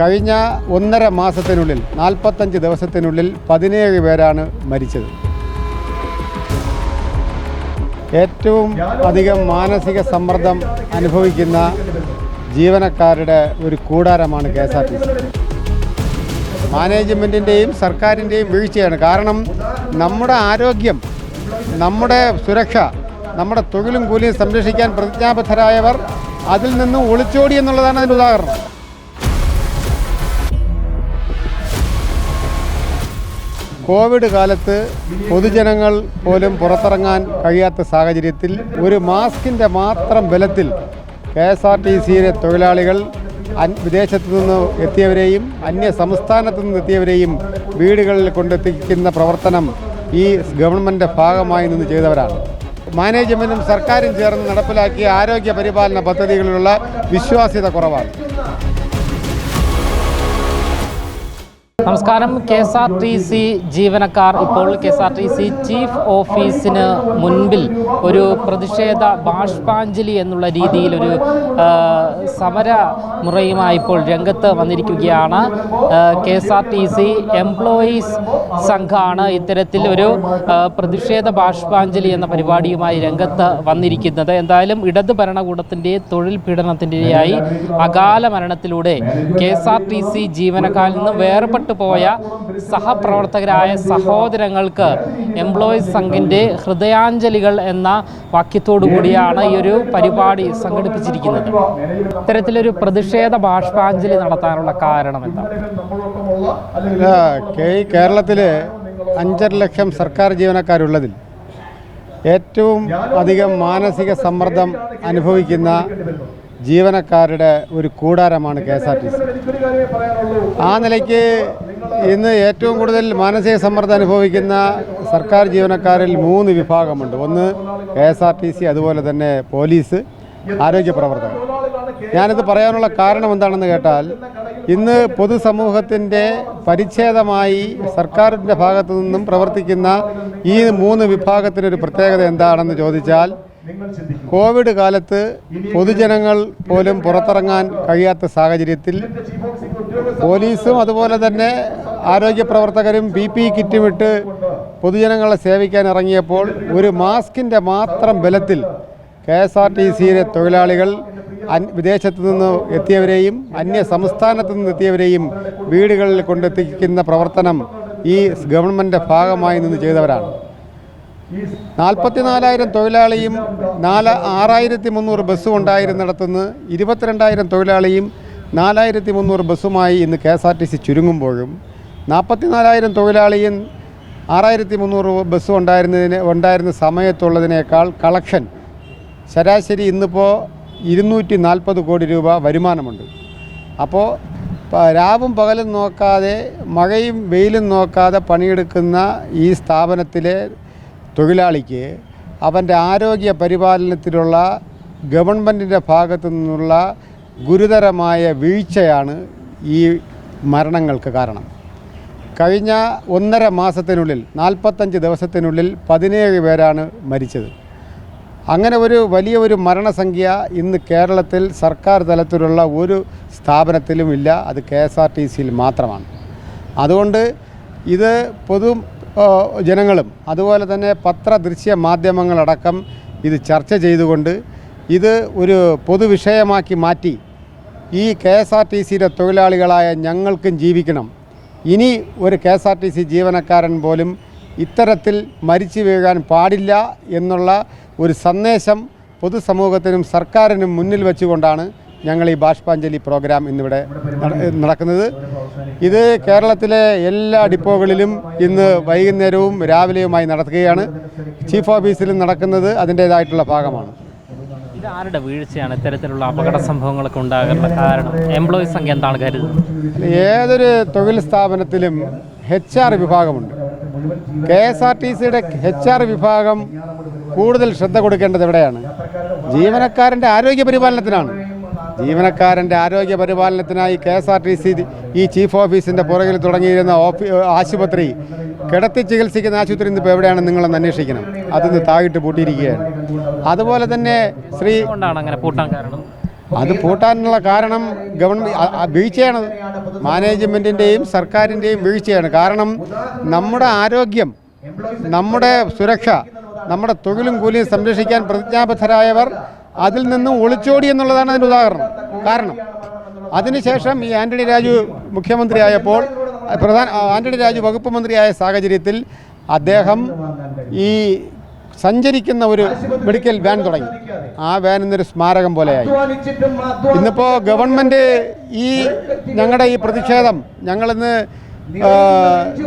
കഴിഞ്ഞ ഒന്നര മാസത്തിനുള്ളിൽ നാൽപ്പത്തഞ്ച് ദിവസത്തിനുള്ളിൽ പതിനേഴ് പേരാണ് മരിച്ചത്. ഏറ്റവും അധികം മാനസിക സമ്മർദ്ദം അനുഭവിക്കുന്ന ജീവനക്കാരുടെ ഒരു കൂടാരമാണ് K S R T C. മാനേജ്മെന്റിന്റെയും സർക്കാരിന്റെയും വീഴ്ചയാണ്. കാരണം നമ്മുടെ ആരോഗ്യം നമ്മുടെ സുരക്ഷ നമ്മുടെ തൊഴിലും കൂലിയും സംരക്ഷിക്കാൻ പ്രതിജ്ഞാബദ്ധരായവർ അതിൽ നിന്നും ഒളിച്ചോടി എന്നുള്ളതാണ് അതിന്റെ ഉദാഹരണം. കോവിഡ് കാലത്ത് പൊതുജനങ്ങൾ പോലും പുറത്തിറങ്ങാൻ കഴിയാത്ത സാഹചര്യത്തിൽ ഒരു മാസ്കിന്റെ മാത്രം ബലത്തിൽ കെ എസ് ആർ ടി സിയിലെ തൊഴിലാളികൾ വിദേശത്ത് നിന്ന് എത്തിയവരെയും അന്യ സംസ്ഥാനത്തു നിന്ന് എത്തിയവരെയും വീടുകളിൽ കൊണ്ടെത്തിക്കുന്ന പ്രവർത്തനം ഈ ഗവൺമെന്റ് ഭാഗമായി നിന്ന് ചെയ്തവരാണ്. മാനേജ്മെന്റും സർക്കാരും ചേർന്ന് നടപ്പിലാക്കിയ ആരോഗ്യ പരിപാലന പദ്ധതികളിലുള്ള വിശ്വാസ്യത കുറവാണ്. നമസ്കാരം. K S R T C ജീവനക്കാർ ഇപ്പോൾ K S R T C chief ഓഫീസിന് മുൻപിൽ ഒരു പ്രതിഷേധ ബാഷ്പാഞ്ജലി എന്നുള്ള രീതിയിൽ ഒരു സമര മുറയുമായി ഇപ്പോൾ രംഗത്ത് വന്നിരിക്കുകയാണ്. K S R T C employees സംഘമാണ് ഇത്തരത്തിൽ ഒരു പ്രതിഷേധ ബാഷ്പാഞ്ജലി എന്ന പരിപാടിയുമായി രംഗത്ത് വന്നിരിക്കുന്നത്. എന്തായാലും ഇടത് ഭരണകൂടത്തിന്റെ തൊഴിൽ പീഡനത്തിന്റെയായി അകാല മരണത്തിലൂടെ K S R T C ജീവനക്കാരിൽ നിന്ന് വേർപെട്ടു പോയ സഹപ്രവർത്തകരായ സഹോദരങ്ങൾക്ക് എംപ്ലോയീസ് സംഘിന്റെ ഹൃദയാഞ്ജലികൾ എന്ന വാക്യത്തോടു കൂടിയാണ് ഈ ഒരു പരിപാടി സംഘടിപ്പിച്ചിരിക്കുന്നത്. ഇത്തരത്തിലൊരു പ്രതിഷേധ ബാഷ്പാഞ്ജലി നടത്താനുള്ള കാരണം എന്താ? കേരളത്തിൽ അഞ്ചര ലക്ഷം സർക്കാർ ജീവനക്കാരുള്ളതിൽ ഏറ്റവും അധികം മാനസിക സമ്മർദ്ദം അനുഭവിക്കുന്ന ജീവനക്കാരുടെ ഒരു കൂടാരമാണ് K S R T C. ആ നിലയ്ക്ക് ഇന്ന് ഏറ്റവും കൂടുതൽ മാനസിക സമ്മർദ്ദം അനുഭവിക്കുന്ന സർക്കാർ ജീവനക്കാരിൽ മൂന്ന് വിഭാഗമുണ്ട്. ഒന്ന് K S R T C അതുപോലെ തന്നെ പോലീസ് ആരോഗ്യ പ്രവർത്തകർ. ഞാനിത് പറയാനുള്ള കാരണം എന്താണെന്ന് കേട്ടാൽ ഇന്ന് പൊതുസമൂഹത്തിന്റെ പരിച്ഛേദമായി സർക്കാരിന്റെ ഭാഗത്തു നിന്നും പ്രവർത്തിക്കുന്ന ഈ മൂന്ന് വിഭാഗത്തിനൊരു പ്രത്യേകത എന്താണെന്ന് ചോദിച്ചാൽ കോവിഡ് കാലത്ത് പൊതുജനങ്ങൾ പോലും പുറത്തിറങ്ങാൻ കഴിയാത്ത സാഹചര്യത്തിൽ പോലീസും അതുപോലെ തന്നെ ആരോഗ്യ പ്രവർത്തകരും പി പി കിറ്റും ഇട്ട് പൊതുജനങ്ങളെ സേവിക്കാൻ ഇറങ്ങിയപ്പോൾ ഒരു മാസ്കിന്റെ മാത്രം ബലത്തിൽ കെ എസ് ആർ ടി സിയിലെ തൊഴിലാളികൾ വിദേശത്തു നിന്ന് എത്തിയവരെയും അന്യ സംസ്ഥാനത്തു നിന്ന് എത്തിയവരെയും വീടുകളിൽ കൊണ്ടെത്തിക്കുന്ന പ്രവർത്തനം ഈ ഗവൺമെന്റ് ഭാഗമായി നിന്ന് ചെയ്തവരാണ്. നാൽപ്പത്തിനാലായിരം തൊഴിലാളിയും നാല് ആറായിരത്തി മുന്നൂറ് ബസ്സും ഉണ്ടായിരുന്നിടത്തുനിന്ന് ഇരുപത്തിരണ്ടായിരം തൊഴിലാളിയും നാലായിരത്തി മുന്നൂറ് ബസ്സുമായി ഇന്ന് K S R T C ചുരുങ്ങുമ്പോഴും നാൽപ്പത്തിനാലായിരം തൊഴിലാളിയും ആറായിരത്തി മുന്നൂറ് ബസ്സും ഉണ്ടായിരുന്നതിന് ഉണ്ടായിരുന്ന സമയത്തുള്ളതിനേക്കാൾ കളക്ഷൻ ശരാശരി ഇന്നിപ്പോൾ ഇരുന്നൂറ്റി നാൽപ്പത് കോടി രൂപ വരുമാനമുണ്ട്. അപ്പോൾ രാവും പകലും നോക്കാതെ മഴയും വെയിലും നോക്കാതെ പണിയെടുക്കുന്ന ഈ സ്ഥാപനത്തിലെ തൊഴിലാളിക്ക് അവന്റെ ആരോഗ്യ പരിപാലനത്തിലുള്ള ഗവൺമെന്റിന്റെ ഭാഗത്തു നിന്നുള്ള ഗുരുതരമായ വീഴ്ചയാണ് ഈ മരണങ്ങൾക്ക് കാരണം. കഴിഞ്ഞ ഒന്നര മാസത്തിനുള്ളിൽ നാൽപ്പത്തഞ്ച് ദിവസത്തിനുള്ളിൽ പതിനേഴ് പേരാണ് മരിച്ചത്. അങ്ങനെ ഒരു വലിയ ഒരു മരണസംഖ്യ ഇന്ന് കേരളത്തിൽ സർക്കാർ തലത്തിലുള്ള ഒരു സ്ഥാപനത്തിലും ഇല്ല അത് കെ എസ് ആർ ടി സിയിൽ മാത്രമാണ്. അതുകൊണ്ട് ഇത് പൊതു ജനങ്ങളും അതുപോലെ തന്നെ പത്ര ദൃശ്യ മാധ്യമങ്ങളടക്കം ഇത് ചർച്ച ചെയ്തുകൊണ്ട് ഇത് ഒരു പൊതുവിഷയമാക്കി മാറ്റി. ഈ കെ എസ് ആർ ടി സിയുടെ തൊഴിലാളികളായ ഞങ്ങൾക്കും ജീവിക്കണം. ഇനി ഒരു K S R T C ജീവനക്കാരൻ പോലും ഇത്തരത്തിൽ മരിച്ചു വീഴാൻ പാടില്ല എന്നുള്ള ഒരു സന്ദേശം പൊതുസമൂഹത്തിനും സർക്കാരിനും മുന്നിൽ വെച്ചുകൊണ്ടാണ് ഞങ്ങൾ ഈ ബാഷ്പാഞ്ജലി പ്രോഗ്രാം ഇന്നിവിടെ നട- നടക്കുന്നത്. ഇത് കേരളത്തിലെ എല്ലാ ഡിപ്പോകളിലും ഇന്ന് വൈകുന്നേരവും രാവിലെയുമായി നടക്കുകയാണ്. ചീഫ് ഓഫീസിലും നടക്കുന്നത് അതിന്റേതായിട്ടുള്ള ഭാഗമാണ്. ഇത് ആരുടെ വീഴ്ചയാണ് ഇത്തരത്തിലുള്ള അപകട സംഭവങ്ങളൊക്കെ ഉണ്ടാകാനുള്ള കാരണം? എംപ്ലോയീസ് സംഖ്യ എന്താണ് കരുതുന്നത്? ഏതൊരു തൊഴിൽ സ്ഥാപനത്തിലും എച്ച് ആർ വിഭാഗമുണ്ട്. കെ എസ് ആർ ടി സിയുടെ എച്ച് ആർ വിഭാഗം കൂടുതൽ ശ്രദ്ധ കൊടുക്കേണ്ടത് എവിടെയാണ്? ജീവനക്കാരന്റെ ആരോഗ്യ പരിപാലനത്തിനാണ്. ജീവനക്കാരന്റെ ആരോഗ്യ പരിപാലനത്തിനായി K S R T C ഈ ചീഫ് ഓഫീസിന്റെ പുറകിൽ തുടങ്ങിയിരുന്ന ഓഫീ ആശുപത്രി. കിടത്തി ചികിത്സിക്കുന്ന ആശുപത്രി ഇന്നിപ്പോൾ എവിടെയാണ് നിങ്ങളൊന്ന് അന്വേഷിക്കണം. അതിന്ന് താഴിട്ട് പൂട്ടിയിരിക്കുകയാണ്. അതുപോലെ തന്നെ ശ്രീ അങ്ങനെ പൂട്ടാൻ കാരണം? അത് പൂട്ടാനുള്ള കാരണം ഗവൺമെന്റ് വീഴ്ചയാണ്. മാനേജ്മെന്റിന്റെയും സർക്കാരിന്റെയും വീഴ്ചയാണ്. കാരണം നമ്മുടെ ആരോഗ്യം നമ്മുടെ സുരക്ഷ നമ്മുടെ തൊഴിലും കൂലിയും സംരക്ഷിക്കാൻ പ്രതിജ്ഞാബദ്ധരായവർ അതിൽ നിന്നും ഒളിച്ചോടി എന്നുള്ളതാണ് അതിന്റെ ഉദാഹരണം. കാരണം അതിനുശേഷം ഈ ആന്റണി രാജു മുഖ്യമന്ത്രിയായപ്പോൾ പ്രധാന ആന്റണി രാജു വകുപ്പ് മന്ത്രിയായ സാഹചര്യത്തിൽ അദ്ദേഹം ഈ സഞ്ചരിക്കുന്ന ഒരു മെഡിക്കൽ വാൻ തുടങ്ങി. ആ വാൻ ഇന്നൊരു സ്മാരകം പോലെയായി. ഇന്നിപ്പോൾ ഗവൺമെന്റ് ഈ ഞങ്ങളുടെ ഈ പ്രതിഷേധം ഞങ്ങളിന്ന്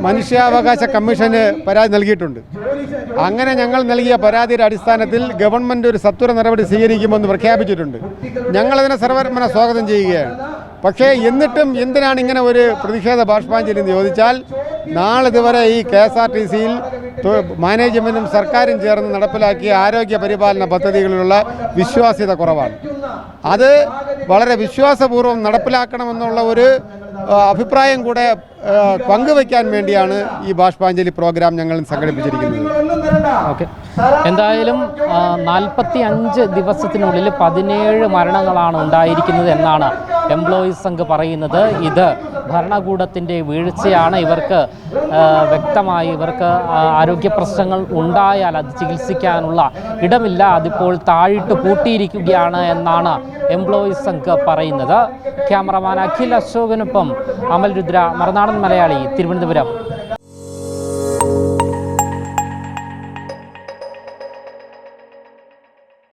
മനുഷ്യാവകാശ കമ്മീഷന് പരാതി നൽകിയിട്ടുണ്ട്. അങ്ങനെ ഞങ്ങൾ നൽകിയ പരാതിയുടെ അടിസ്ഥാനത്തിൽ ഗവൺമെന്റ് ഒരു സത്വര നടപടി സ്വീകരിക്കുമെന്ന് പ്രഖ്യാപിച്ചിട്ടുണ്ട്. ഞങ്ങളതിനെ സർവരമന സ്വാഗതം ചെയ്യുകയാണ്. പക്ഷേ എന്നിട്ടും എന്തിനാണ് ഇങ്ങനെ ഒരു പ്രതിഷേധ ബാഷ്പാഞ്ജലി എന്ന് ചോദിച്ചാൽ നാളിതുവരെ ഈ കെ എസ് ആർ ടി സിയിൽ മാനേജ്മെന്റും സർക്കാരും ചേർന്ന് നടപ്പിലാക്കിയ ആരോഗ്യ പരിപാലന പദ്ധതികളിലുള്ള വിശ്വാസ്യത കുറവാണ്. അത് വളരെ വിശ്വാസപൂർവം നടപ്പിലാക്കണമെന്നുള്ള ഒരു അഭിപ്രായം കൂടെ പങ്കുവയ്ക്കാൻ വേണ്ടിയാണ് ഈ ബാഷ്പാഞ്ജലി പ്രോഗ്രാം ഞങ്ങൾ സംഘടിപ്പിച്ചിരിക്കുന്നത്. ഓക്കെ. എന്തായാലും നാൽപ്പത്തി അഞ്ച് ദിവസത്തിനുള്ളിൽ പതിനേഴ് മരണങ്ങളാണ് ഉണ്ടായിരിക്കുന്നത് എന്നാണ് എംപ്ലോയീസ് സംഘ് പറയുന്നത്. ഇത് ഭരണകൂടത്തിന്റെ വീഴ്ചയാണ്. ഇവർക്ക് വ്യക്തമായി ഇവർക്ക് ആരോഗ്യ പ്രശ്നങ്ങൾ ഉണ്ടായാൽ അത് ചികിത്സിക്കാനുള്ള ഇടമില്ല. അതിപ്പോൾ താഴിട്ട് പൂട്ടിയിരിക്കുകയാണ് എന്നാണ് എംപ്ലോയീസ് സംഘ് പറയുന്നത്. ക്യാമറമാൻ അഖിൽ അശോകനൊപ്പം അമൽ രുദ്ര മറുനാടൻ മലയാളി തിരുവനന്തപുരം.